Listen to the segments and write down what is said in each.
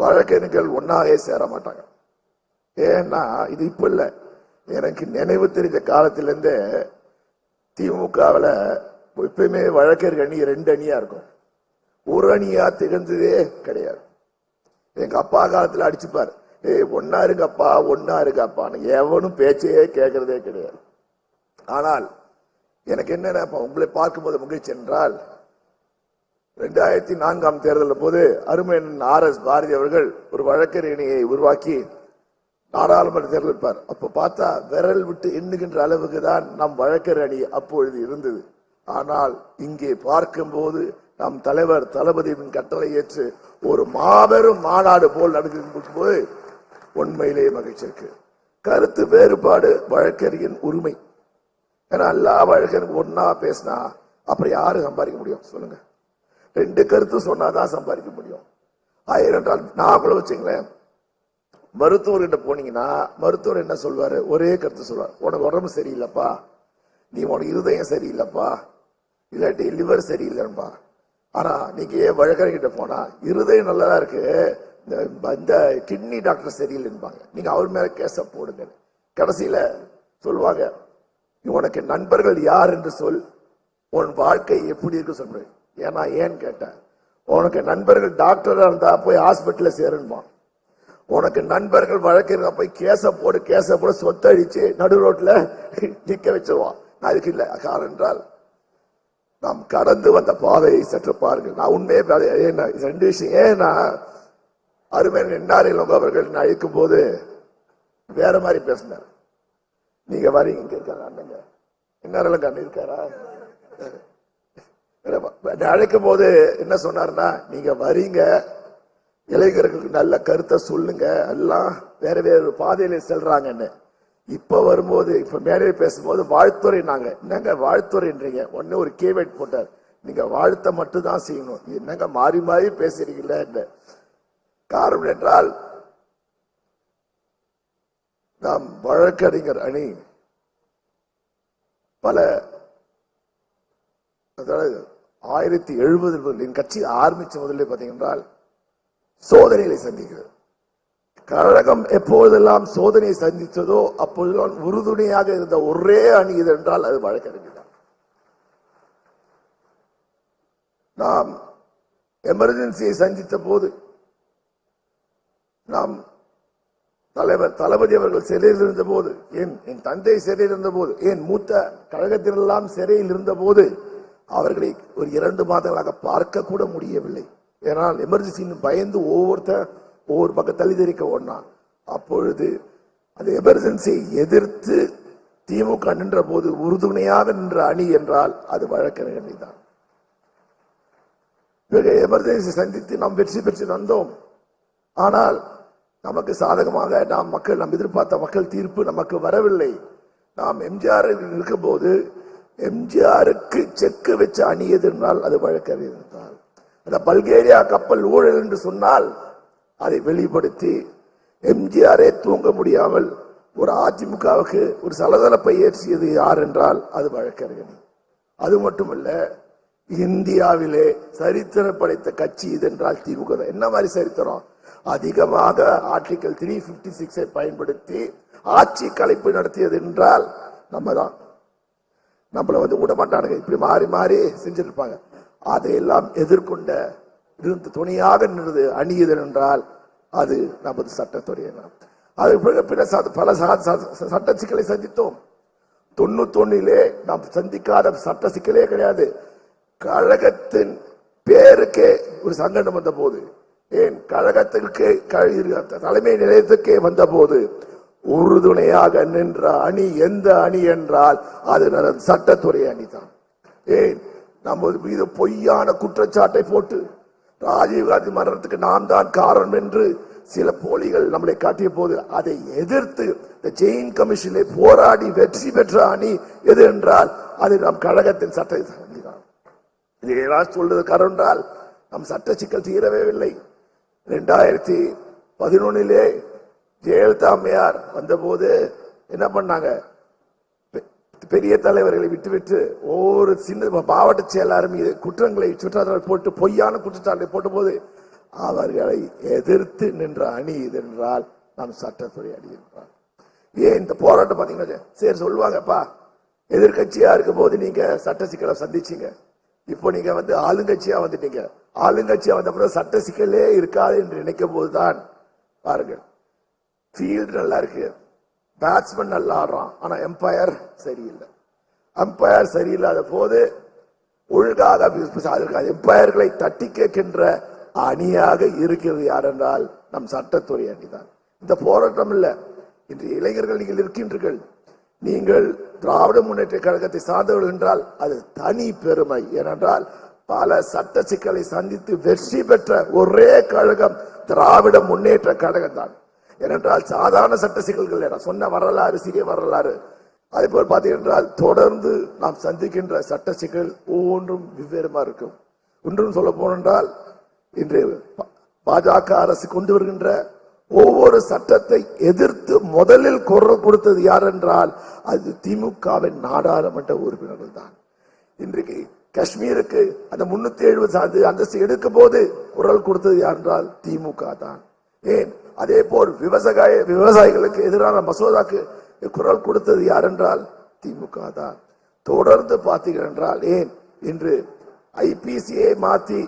வழக்கறிஞர்கள் ஒன்னாவே சேர மாட்டாங்க. ஏன்னா இது இப்ப இல்லை. எனக்கு நினைவு தெரிஞ்ச காலத்திலேருந்தே திமுகவில் எப்பயுமே வழக்கறிஞர் அணி ரெண்டு அணியா இருக்கும். ஒரு அணியா திகழ்ந்ததே கிடையாது. எங்க அப்பா காலத்தில் அடிச்சுப்பாரு. ஏய் ஒன்னா இருங்கப்பா ஒன்னா இருங்கப்பான்னு. எவனும் பேச்சையே கேட்கறதே கிடையாது. ஆனால் எனக்கு என்னென்ன உங்களை பார்க்கும்போது மகிழ்ச்சி என்றால் ரெண்டாயிரத்தி நான்காம் தேர்தலில் போது அருமையன் ஆர் எஸ் பாரதி அவர்கள் ஒரு வழக்கறிஞரை உருவாக்கி நாடாளுமன்ற தேர்தல் இருப்பார். அப்ப பார்த்தா விரல் விட்டு எண்ணுகின்ற அளவுக்கு தான் நம் வழக்கறிஞர் அணி அப்பொழுது இருந்தது. ஆனால் இங்கே பார்க்கும்போது நம் தலைவர் தளபதியின் கட்டளை ஏற்று ஒரு மாபெரும் மாநாடு போல் நடக்கும் போது உண்மையிலேயே மகிழ்ச்சி இருக்கு. கருத்து வேறுபாடு வழக்கறியின் உரிமை. ஏன்னா எல்லா வழக்கறிஞர் ஒன்னா பேசினா அப்புறம் யாரும் சம்பாதிக்க முடியும்? சொல்லுங்க. ரெண்டு கருத்து சொன்னாதான் சம்பாதிக்க முடியும். ஆயிரம் என்றால் நான் கூட வச்சுங்களேன். மருத்துவர்கிட்ட போனீங்கன்னா மருத்துவர் என்ன சொல்வாரு? ஒரே கருத்து சொல்வார். உனக்கு உடம்பு சரியில்லைப்பா. நீ உனக்கு இருதயம் சரியில்லைப்பா. இல்லாட்டி லிவர் சரியில்லைப்பா ஆனா நீங்க ஏன் வழக்கறிஞர்கிட்ட போனா இருதயம் நல்லதா இருக்கு. இந்த இந்த கிட்னி டாக்டர் சரியில்லைன்பாங்க. நீங்க அவர் மேல கேஸை போடுங்க கடைசியில சொல்லுவாங்க உனக்கு நண்பர்கள் யார் என்று சொல். உன் வாழ்க்கை எப்படி இருக்கு? சொல்றேன் ஏன்னா ஏன்னு கேட்டேன்? உனக்கு நண்பர்கள் டாக்டராக இருந்தா போய் ஹாஸ்பிட்டலில் சேரணுமா உனக்கு நண்பர்கள் வழக்கறிஞர் போய் கேச போடு கேச போடு சொத்தழிச்சு நடு ரோட்ல நிக்க வச்சிருவான். நான் அதுக்கு இல்லை. காரணம் என்றால் நாம் கடந்து வந்த பாதையை சற்று பாருங்கள். நான் உண்மையே ஏன்னா இது ரெண்டு விஷயம். ஏன்னா அருமையான என்ஆர் இளங்கோ அவர்கள் அழைக்கும் போது வேற மாதிரி பேசினார். நீங்க வரீங்க இங்க இருக்காங்க அண்ணங்க. என்ஆர் இளங்கோ இருக்காரா? அழைக்கும் போது என்ன சொன்னார்னா நீங்க வரீங்க. இளைஞர்களுக்கு நல்ல கருத்தை சொல்லுங்க. எல்லாம் வேற வேறு பாதையில செல்றாங்கன்னு. இப்ப வரும்போது இப்ப மேலே பேசும்போது வாழ்த்துறை நாங்க. என்னங்க வாழ்த்துறைன்றீங்க? ஒன்னு ஒரு கேவேட் போட்டார். நீங்க வாழ்த்த மட்டும் தான் செய்யணும். என்னங்க மாறி மாறி பேசுறீங்கள காரணம் என்றால் நாம் வழக்கறிஞர் அணி பல அதாவது ஆயிரத்தி எழுபது என் கட்சி ஆரம்பிச்ச முதல்ல பார்த்தீங்கன்றால் சோதனைகளை சந்திக்கிறது. கழகம் எப்போதெல்லாம் சோதனையை சந்தித்ததோ அப்போதெல்லாம் உறுதுணையாக இருந்த ஒரே அணி இது என்றால் அது வழக்கறிஞர் நாம் எமர்ஜென்சியை சந்தித்த போது நாம் தலைவர் தளபதி அவர்கள் சிறையில் இருந்த போது என் என் தந்தை சிறையில் இருந்த போது என் மூத்த கழகத்திலெல்லாம் சிறையில் இருந்த போது அவர்களை ஒரு இரண்டு மாதங்களாக பார்க்க கூட முடியவில்லை. ஏனால் எமர்ஜென்சின்னு பயந்து ஒவ்வொருத்தர் ஒவ்வொரு பக்கம் தள்ளி தெரிக்க ஓடினான் அப்பொழுது அந்த எமர்ஜென்சியை எதிர்த்து திமுக நின்ற போது உறுதுணையாக நின்ற அணி என்றால் அது வழக்கறிஞர் அணி தான் பிறகு எமர்ஜென்சி சந்தித்து நாம் வெற்றி பெற்று வந்தோம். ஆனால் நமக்கு சாதகமாக நாம் மக்கள் நாம் எதிர்பார்த்த மக்கள் தீர்ப்பு நமக்கு வரவில்லை. நாம் எம்ஜிஆர் இருக்கும்போது எம்ஜிஆருக்கு செக்கு வச்சு அணியது என்றால் அது வழக்கறிஞர் தான் அந்த பல்கேரியா கப்பல் ஊழல் என்று சொன்னால் அதை வெளிப்படுத்தி எம்ஜிஆரே தூங்க முடியாமல் ஒரு அதிமுகவுக்கு ஒரு சலசலப்பை ஏற்றியது யார் என்றால் அது வழக்கறிஞர். அது மட்டுமல்ல இந்தியாவிலே சரித்திரம் படைத்த கட்சி இது என்றால் திமுக என்ன மாதிரி சரித்திரம்? அதிகமாக ஆர்டிகல் த்ரீ பிப்டி சிக்ஸை பயன்படுத்தி ஆட்சி கலைப்பு நடத்தியது என்றால் நம்ம தான். நம்மளை வந்து விட மாட்டானுங்க. இப்படி மாறி மாறி செஞ்சிருப்பாங்க. அதையெல்லாம் எதிர்கொண்ட இருந்து துணையாக நின்றது அணியுதல் என்றால் அது நமது சட்டத்துறை அது பிற- பிற பல சட்ட சிக்கலை சந்தித்தோம். தொண்ணூத்தொன்னிலே நாம் சந்திக்காத சட்ட சிக்கலே கிடையாது. கழகத்தின் பேருக்கே ஒரு சங்கடம் வந்த போது ஏன் கழகத்திற்கு தலைமை நிலையத்துக்கே வந்த போது உறுதுணையாக நின்ற அணி எந்த அணி என்றால் அது சட்டத்துறை அணி தான் ஏன்? நமது மீது பொய்யான குற்றச்சாட்டை போட்டு ராஜீவ்காந்தி மரணத்துக்கு நாம் தான் காரணம் என்று சில போலிகள் நம்மளை காட்டிய போது அதை எதிர்த்து இந்த ஜெயின் கமிஷனை போராடி வெற்றி பெற்ற அணி எது என்றால் அது நம் கழகத்தின் சட்ட அணிதான் இதையெல்லாம் சொல்றது காரணம் என்றால் நம் சட்ட சிக்கல் தீரவே இல்லை. ரெண்டாயிரத்தி பதினொன்னிலே ஜெயலலிதா அம்மையார் வந்தபோது என்ன பண்ணாங்க? பெரிய தலைவர்களை விட்டுவிட்டு ஒவ்வொரு சின்ன மாவட்ட செயலாளர் மீது குற்றங்களை சுற்றாத்தல் போட்டு பொய்யான குற்றச்சாட்டை போட்டபோது அவர்களை எதிர்த்து நின்ற அணி இது என்றால் நாம் சட்டத்துறை அணி என்றால். ஏன் இந்த போராட்டம் பார்த்தீங்கன்னா சரி சொல்லுவாங்கப்பா. எதிர்கட்சியா இருக்கும் போது நீங்க சட்ட சிக்கலை சந்திச்சீங்க. இப்போ நீங்க வந்து ஆளுங்கட்சியா வந்துட்டீங்க. ஆளுங்கட்சியா வந்த பிறகு சட்ட சிக்கலே இருக்காது என்று நினைக்கும் போதுதான் பாருங்கள். ஃபீல்டு நல்லா இருக்கு. பேட்ஸ்மேன் நல்லா ஆடுறான். ஆனா எம்பையர் சரியில்லை. எம்பையர் சரியில்லாத போது ஒழுங்காக எம்பையர்களை தட்டி கேட்கின்ற அணியாக இருக்கிறது யார் என்றால் நம் சட்டத்துறை அணிதான். இந்த போராட்டம் இல்ல. இன்று இளைஞர்கள் நீங்கள் இருக்கின்றீர்கள். நீங்கள் திராவிட முன்னேற்ற கழகத்தை சார்ந்தவர்கள் என்றால் அது தனி பெருமை. ஏனென்றால் பல சட்ட சிக்கலை சந்தித்து வெற்றி பெற்ற ஒரே கழகம் திராவிட முன்னேற்ற கழகம் தான் ஏனென்றால் சாதாரண சட்ட சிக்கல்கள் என சொன்ன வரலாறு சிறிய வரலாறு. அதே போல் பார்த்தீங்கன்றால் தொடர்ந்து நாம் சந்திக்கின்ற சட்ட சிக்கல் ஒவ்வொன்றும் வெவ்வேறுமா இருக்கும். ஒன்றும் சொல்ல போனென்றால் இன்று பாஜக அரசு கொண்டு வருகின்ற ஒவ்வொரு சட்டத்தை எதிர்த்து முதலில் குரல் கொடுத்தது யார் என்றால் அது திமுகவின் நாடாளுமன்ற உறுப்பினர்கள் தான் இன்றைக்கு காஷ்மீருக்கு அந்த முன்னூத்தி எழுபது சாது அந்தஸ்து எடுக்கும் போது குரல் கொடுத்தது யார் என்றால் திமுக தான் ஏன்? அதே போல் விவசாய விவசாயிகளுக்கு எதிரான மசோதாக்கு குரல் கொடுத்தது யார் என்றால் திமுக தான். தொடர்ந்து பார்த்தீர்கள் என்றால் ஏன்? இன்று ஐபிசியை மாத்தி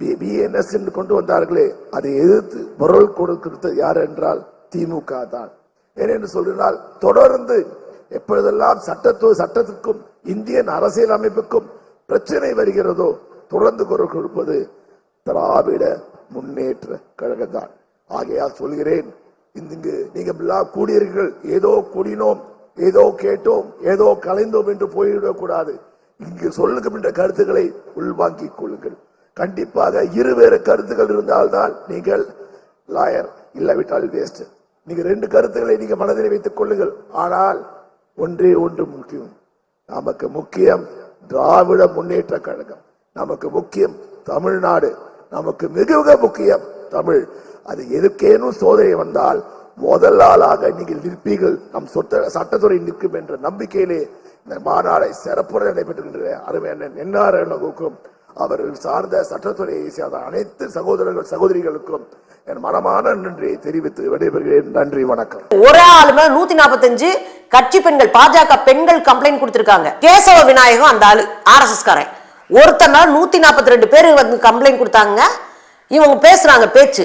பிஎன்எஸ் என்று கொண்டு வந்தார்களே அதை எதிர்த்து குரல் கொடுத்தது யார் என்றால் திமுக தான். ஏனென்று சொல்லினால் தொடர்ந்து எப்பொழுதெல்லாம் சட்டத்து சட்டத்துக்கும் இந்தியன் அரசியல் அமைப்புக்கும் பிரச்சனை வருகிறதோ தொடர்ந்து குரல் கொடுப்பது திராவிட முன்னேற்ற கழகம் தான் ஆகையால் சொல்கிறேன் இங்கு நீங்கள் எல்லாம் கூடியீர்கள் ஏதோ கூடினோம் ஏதோ கேட்டோம் ஏதோ கலைந்தோம் என்று போய்விடக்கூடாது இங்கு சொல்லுகின்ற கருத்துக்களை உள்வாங்கிக் கொள்ளுங்கள். கண்டிப்பாக இருவேறு கருத்துக்கள் இருந்தால்தான் நீங்கள் லாயர் இல்லாவிட்டால் வேஸ்ட். நீங்க ரெண்டு கருத்துக்களை நீங்க மனதில் வைத்துக் கொள்ளுங்கள். ஆனால் ஒன்றே ஒன்று முக்கியம். நமக்கு முக்கியம் திராவிட முன்னேற்ற கழகம். நமக்கு முக்கியம் தமிழ்நாடு. நமக்கு மிக மிக முக்கியம் தமிழ். அது எதுக்கேனும் சோதனை வந்தால் முதல் ஆளாக நீங்கள் நிற்பீர்கள். நம் சொத்த சட்டத்துறை நிற்கும் என்ற நம்பிக்கையிலே இந்த மாநாடை சிறப்புற நடைபெற்றுகின்ற அருமையான என்ஆர்க்கும் அவர்கள் சார்ந்த சட்டத்துறையை சேர்ந்த அனைத்து சகோதரர்கள் சகோதரிகளுக்கும் என் மனமான நன்றியை தெரிவித்து விடைபெறுகிறேன். நன்றி வணக்கம். ஒரு ஆளு மேல நூத்தி நாற்பத்தஞ்சு கட்சி பெண்கள் பாஜக பெண்கள் கம்ப்ளைண்ட் கொடுத்திருக்காங்க. கேசவ விநாயகம் அந்த ஆளு ஆர்எஸ்எஸ் காரன் ஒருத்தர் நாள் நூத்தி நாற்பத்தி ரெண்டு பேர் வந்து கம்ப்ளைண்ட் கொடுத்தாங்க. இவங்க பேசுறாங்க பேச்சு.